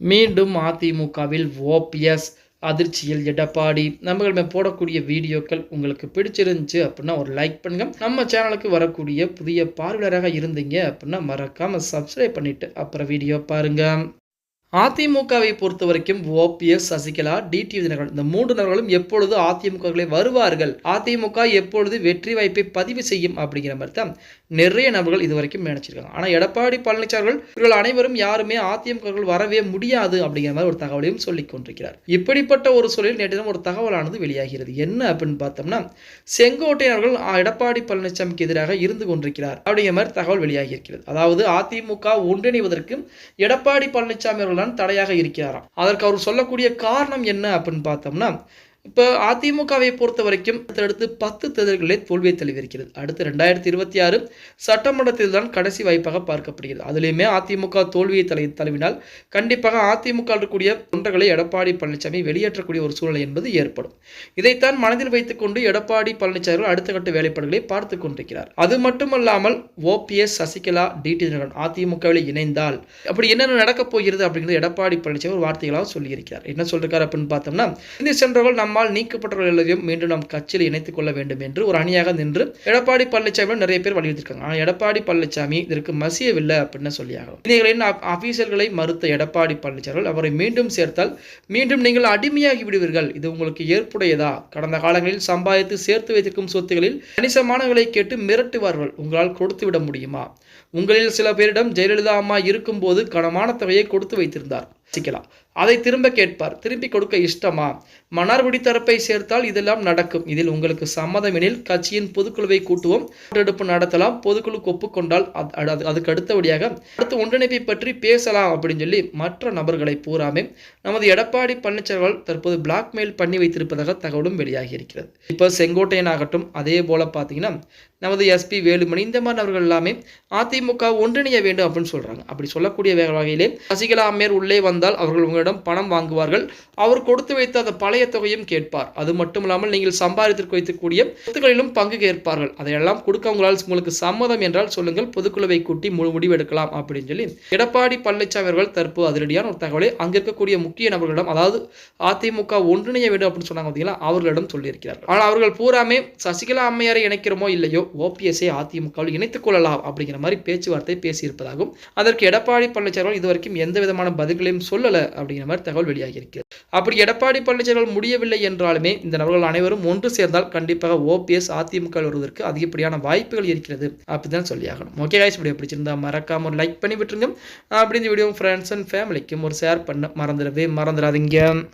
மீண்டும் அதிமுகவில் ஓபிஎஸ் அதிர்ச்சியில் எடப்பாடி. நம்ம போடக்கூடிய வீடியோக்கள் உங்களுக்கு பிடிச்சிருந்துச்சு அப்படின்னா ஒரு லைக் பண்ணுங்க. நம்ம சேனலுக்கு வரக்கூடிய புதிய பார்வையாளராக இருந்தீங்க அப்படின்னா மறக்காமல் சப்ஸ்கிரைப் பண்ணிவிட்டு அப்புறம் வீடியோ பாருங்கள் அதிமுகவை பொறுத்த வரைக்கும் ஓபிஎஸ் சசிகலா டிடிவி தினகரன் இந்த மூன்று நபர்களும் எப்பொழுது அதிமுகவை வருவார்கள்? அதிமுக எப்பொழுது வெற்றி வாய்ப்பை பதிவு செய்யும் அப்படிங்கிற மாதிரி தான் நிறைய நபர்கள் இது வரைக்கும் நினைச்சிருக்காங்க. ஆனால் எடப்பாடி பழனிசாமி இவர்கள் அனைவரும் யாருமே அதிமுக வரவே முடியாது அப்படிங்கிற மாதிரி ஒரு தகவலையும் சொல்லிக் கொண்டிருக்கிறார். இப்படிப்பட்ட ஒரு சூழலில் நேற்று ஒரு தகவலானது வெளியாகிறது. என்ன அப்படின்னு பார்த்தோம்னா செங்கோட்டையன் எடப்பாடி பழனிசாமிக்கு எதிராக இருந்து கொண்டிருக்கிறார் அப்படிங்கிற மாதிரி தகவல் வெளியாகி இருக்கிறது. அதாவது அதிமுக ஒன்றிணைவதற்கு எடப்பாடி பழனிசாமி அவர்கள் தான் தடையாக இருக்கிறாராம். அதற்கு அவர் சொல்லக்கூடிய காரணம் என்ன அப்படின்னு பார்த்தோம்னா இப்போ அதிமுகவை பொறுத்த வரைக்கும் அடுத்து பத்து தேர்தல்களே தோல்வியை தழுவிருக்கிறது அடுத்து ரெண்டாயிரத்தி இருபத்தி ஆறு சட்டமன்ற தேர்தல் தான் கடைசி வாய்ப்பாக பார்க்கப்படுகிறது. அதுலேயுமே அதிமுக தோல்வியை தலை தழுவினால் கண்டிப்பாக அதிமுக இருக்கக்கூடிய தொண்டர்களை எடப்பாடி பழனிசாமி வெளியேற்றக்கூடிய ஒரு சூழ்நிலை என்பது ஏற்படும். இதைத்தான் மனதில் வைத்துக்கொண்டு எடப்பாடி பழனிசாமி அடுத்த கட்ட வேலைப்பாடுகளை பார்த்து கொண்டிருக்கிறார். அது மட்டுமல்லாமல் ஓபிஎஸ் சசிகலா டிடி தினகரன் அதிமுகவில் இணைந்தால் அப்படி என்னென்ன நடக்கப் போகிறது அப்படிங்கிறது எடப்பாடி பழனிசாமி ஒரு வார்த்தைகளாக சொல்லியிருக்கிறார். என்ன சொல்றாரு அப்படின்னு பார்த்தோம்னா இந்த சென்றவர்கள் நம்ம நம்மால் நீக்கப்பட்டவர்கள் எல்லாரையும் மீண்டும் நம் கட்சியில் இணைத்துக் கொள்ள வேண்டும் என்று ஒரு அணியாக நின்று எடப்பாடி பழனிசாமி நிறைய பேர் வலியுறுத்திருக்காங்க. ஆனால் எடப்பாடி பழனிசாமி இதற்கு மசியவில்லை அப்படின்னு சொல்லியாகும் இதைகளின் ஆபீசர்களை மறுத்த எடப்பாடி பழனிசாமி அவரை மீண்டும் சேர்த்தால் மீண்டும் நீங்கள் அடிமையாகி விடுவீர்கள். இது உங்களுக்கு ஏற்புடையதா? கடந்த காலங்களில் சம்பாதித்து சேர்த்து வைத்திருக்கும் சொத்துகளில் கணிசமானங்களை கேட்டு மிரட்டுவார்கள். உங்களால் கொடுத்து விட முடியுமா? உங்களில் சில பேரிடம் ஜெயலலிதா அம்மா இருக்கும்போது கனமான தொகையை கொடுத்து வைத்திருந்தார். சிக்கலாம். அதை திரும்ப கேட்பார் திருப்பி கொடுக்க இஷ்டமா? மன்னார்குடி தரப்பை சேர்த்தால் இதெல்லாம் நடக்கும். இதில் உங்களுக்கு சம்மதம் எனில் கட்சியின் பொதுக்குழுவை கூட்டுவோம் எடுப்பு நடத்தலாம் பொதுக்குழு ஒப்புக்கொண்டால் அதுக்கு அடுத்தபடியாக அடுத்த ஒன்றிணைப்பை பற்றி பேசலாம் அப்படின்னு சொல்லி மற்ற நபர்களை பூராமே நமது எடப்பாடி பழனிசாமி தற்போது பிளாக்மெயில் பண்ணி வைத்திருப்பதாக தகவலும் வெளியாகி இருக்கிறது. இப்போ செங்கோட்டையன் ஆகட்டும் அதே போல பார்த்தீங்கன்னா நமது எஸ்பி வேலுமணி இந்த மாதிரி நபர்கள் எல்லாமே அதிமுக ஒன்றிணைய வேண்டும் அப்படின்னு சொல்றாங்க. அப்படி சொல்லக்கூடிய வகையிலே சசிகலா அம்மையர் உள்ளே வந்த வந்தால் அவர்கள் உங்களிடம் பணம் வாங்குவார்கள். அவர் கொடுத்து வைத்த அந்த பழைய தொகையும் கேட்பார். அது மட்டும் இல்லாமல் நீங்கள் சம்பாதித்திற்கு வைத்துக்கூடிய சொத்துக்களிலும் பங்கு கேட்பார்கள். அதையெல்லாம் கொடுக்க உங்களால் உங்களுக்கு சம்மதம் என்றால் சொல்லுங்கள். பொதுக்குழுவை கூட்டி முழு முடிவெடுக்கலாம் அப்படின்னு சொல்லி. எடப்பாடி பழனிசாமி அவர்கள் தற்போது அதிரடியான ஒரு தகவலை அங்க இருக்கக்கூடிய முக்கிய நபர்களிடம் அதாவது அதிமுக ஒன்றிணைய வேண்டும் அப்படின்னு சொன்னாங்க பார்த்தீங்களா அவர்களிடம் சொல்லியிருக்கிறார் ஆனால் அவர்கள் பூராமே சசிகலா அம்மையாரை இணைக்கிறோமோ இல்லையோ ஓபிஎஸ்ஐ அதிமுகவில் இணைத்துக் கொள்ளலாம் அப்படிங்கிற மாதிரி பேச்சுவார்த்தை பேசியிருப்பதாகவும் அதற்கு எடப்பாடி பழனிசாமி இதுவரைக்கும் எந்த விதமான பதில்களையும் சொல்லலை அப்படிங்கிற மாதிரி தகவல் வெளியாகியிருக்கிறது அப்படி எடப்பாடி பழனிசாமி முடியவில்லை என்றாலுமே இந்த நபர்கள் அனைவரும் ஒன்று சேர்ந்தால் கண்டிப்பாக ஓபிஎஸ் அதிமுக வருவதற்கு அதிகப்படியான வாய்ப்புகள் இருக்கிறது. அப்படிதான் சொல்லியாகணும். ஓகே காய்ஸ் வீடியோ பிடிச்சிருந்தா மறக்காம ஒரு லைக் பண்ணி விட்டுருங்க. அப்படி இந்த வீடியோ ஃப்ரெண்ட்ஸ் அண்ட் ஃபேமிலிக்கும் ஒரு ஷேர் பண்ண மறந்துடவே மறந்துடாதீங்க.